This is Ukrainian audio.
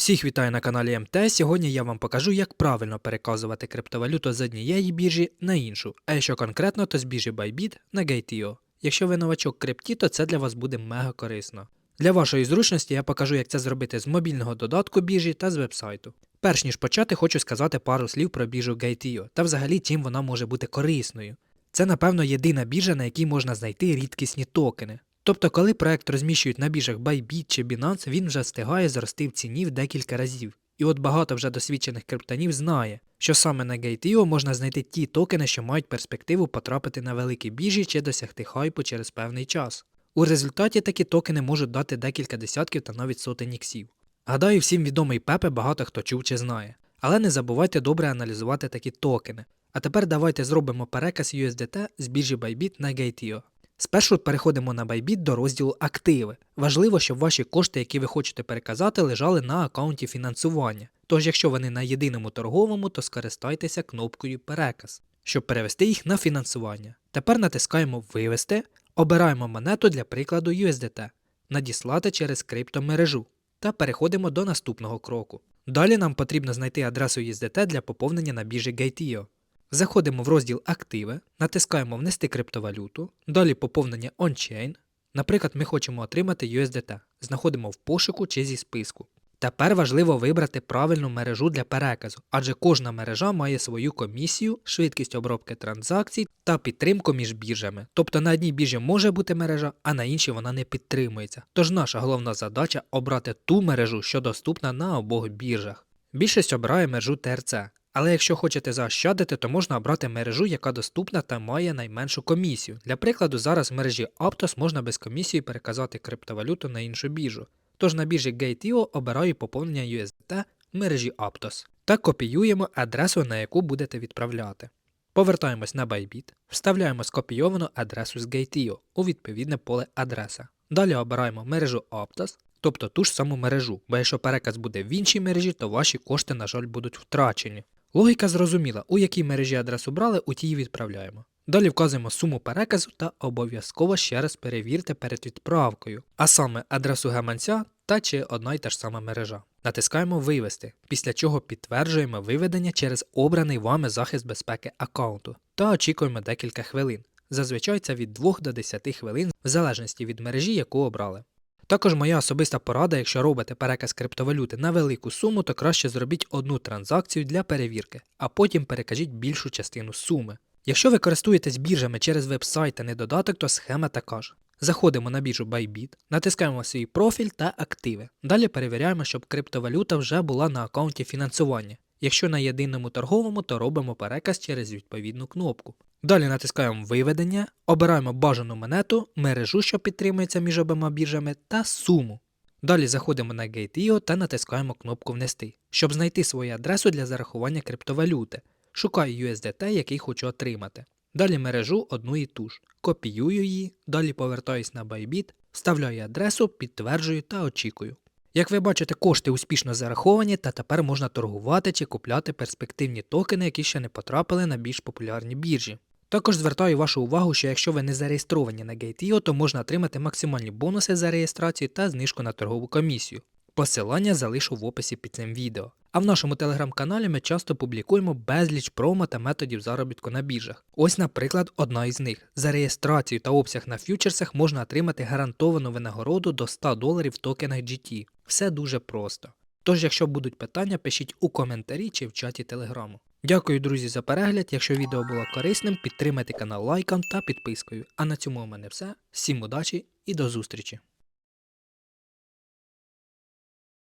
Всіх вітаю на каналі МТ. Сьогодні я вам покажу, як правильно переказувати криптовалюту з однієї біржі на іншу, а якщо конкретно, то з біржі Bybit на Gate.io. Якщо ви новачок крипті, то це для вас буде мега корисно. Для вашої зручності я покажу, як це зробити з мобільного додатку біржі та з вебсайту. Перш ніж почати, хочу сказати пару слів про біржу Gate.io та взагалі чим вона може бути корисною. Це, напевно, єдина біржа, на якій можна знайти рідкісні токени. Тобто, коли проект розміщують на біржах Bybit чи Binance, він вже встигає зрости в ціні в декілька разів. І от багато вже досвідчених криптонів знає, що саме на Gate.io можна знайти ті токени, що мають перспективу потрапити на великі біржі чи досягти хайпу через певний час. У результаті такі токени можуть дати декілька десятків та навіть сотень іксів. Гадаю, всім відомий Пепе багато хто чув чи знає. Але не забувайте добре аналізувати такі токени. А тепер давайте зробимо переказ USDT з біржі Bybit на Gate.io. Спершу переходимо на Bybit до розділу Активи. Важливо, щоб ваші кошти, які ви хочете переказати, лежали на аккаунті фінансування. Тож, якщо вони на єдиному торговому, то скористайтеся кнопкою Переказ, щоб перевести їх на фінансування. Тепер натискаємо Вивести, обираємо монету для прикладу USDT, надіслати через криптомережу та переходимо до наступного кроку. Далі нам потрібно знайти адресу USDT для поповнення на біржі Gate.io. Заходимо в розділ Активи, натискаємо Внести криптовалюту, далі поповнення on-chain. Наприклад, ми хочемо отримати USDT. Знаходимо в пошуку чи зі списку. Тепер важливо вибрати правильну мережу для переказу, адже кожна мережа має свою комісію, швидкість обробки транзакцій та підтримку між біржами. Тобто на одній біржі може бути мережа, а на іншій вона не підтримується. Тож наша головна задача обрати ту мережу, що доступна на обох біржах. Більшість обирає мережу ТРЦ. Але якщо хочете заощадити, то можна обрати мережу, яка доступна та має найменшу комісію. Для прикладу, зараз в мережі Aptos можна без комісії переказати криптовалюту на іншу біржу. Тож на біржі Gate.io обираю поповнення USDT в мережі Aptos та копіюємо адресу, на яку будете відправляти. Повертаємось на Bybit, вставляємо скопійовану адресу з Gate.io у відповідне поле адреса. Далі обираємо мережу Aptos, тобто ту ж саму мережу, бо якщо переказ буде в іншій мережі, то ваші кошти, на жаль, будуть втрачені. Логіка зрозуміла, у якій мережі адресу брали, у тій відправляємо. Далі вказуємо суму переказу та обов'язково ще раз перевірте перед відправкою, а саме адресу гаманця та чи одна й та ж сама мережа. Натискаємо Вивести, після чого підтверджуємо виведення через обраний вами захист безпеки аккаунту та очікуємо декілька хвилин. Зазвичай це від 2 до 10 хвилин, в залежності від мережі, яку обрали. Також моя особиста порада, якщо робите переказ криптовалюти на велику суму, то краще зробіть одну транзакцію для перевірки, а потім перекажіть більшу частину суми. Якщо ви користуєтесь біржами через веб-сайт, а не додаток, то схема така ж. Заходимо на біржу Bybit, натискаємо свій профіль та активи. Далі перевіряємо, щоб криптовалюта вже була на аккаунті фінансування. Якщо на єдиному торговому, то робимо переказ через відповідну кнопку. Далі натискаємо Виведення, обираємо бажану монету, мережу, що підтримується між обома біржами, та суму. Далі заходимо на Gate.io та натискаємо кнопку Внести, щоб знайти свою адресу для зарахування криптовалюти. Шукаю USDT, який хочу отримати. Далі мережу одну і ту ж. Копіюю її, далі повертаюсь на Bybit, вставляю адресу, підтверджую та очікую. Як ви бачите, кошти успішно зараховані, та тепер можна торгувати чи купляти перспективні токени, які ще не потрапили на більш популярні біржі. Також звертаю вашу увагу, що якщо ви не зареєстровані на Gate.io, то можна отримати максимальні бонуси за реєстрацію та знижку на торгову комісію. Посилання залишу в описі під цим відео. А в нашому телеграм-каналі ми часто публікуємо безліч промо та методів заробітку на біржах. Ось, наприклад, одна із них. За реєстрацію та обсяг на фьючерсах можна отримати гарантовану винагороду до 100 доларів в токенах GT. Все дуже просто. Тож, якщо будуть питання, пишіть у коментарі чи в чаті телеграму. Дякую, друзі, за перегляд. Якщо відео було корисним, підтримайте канал лайком та підпискою. А на цьому у мене все. Всім удачі і до зустрічі!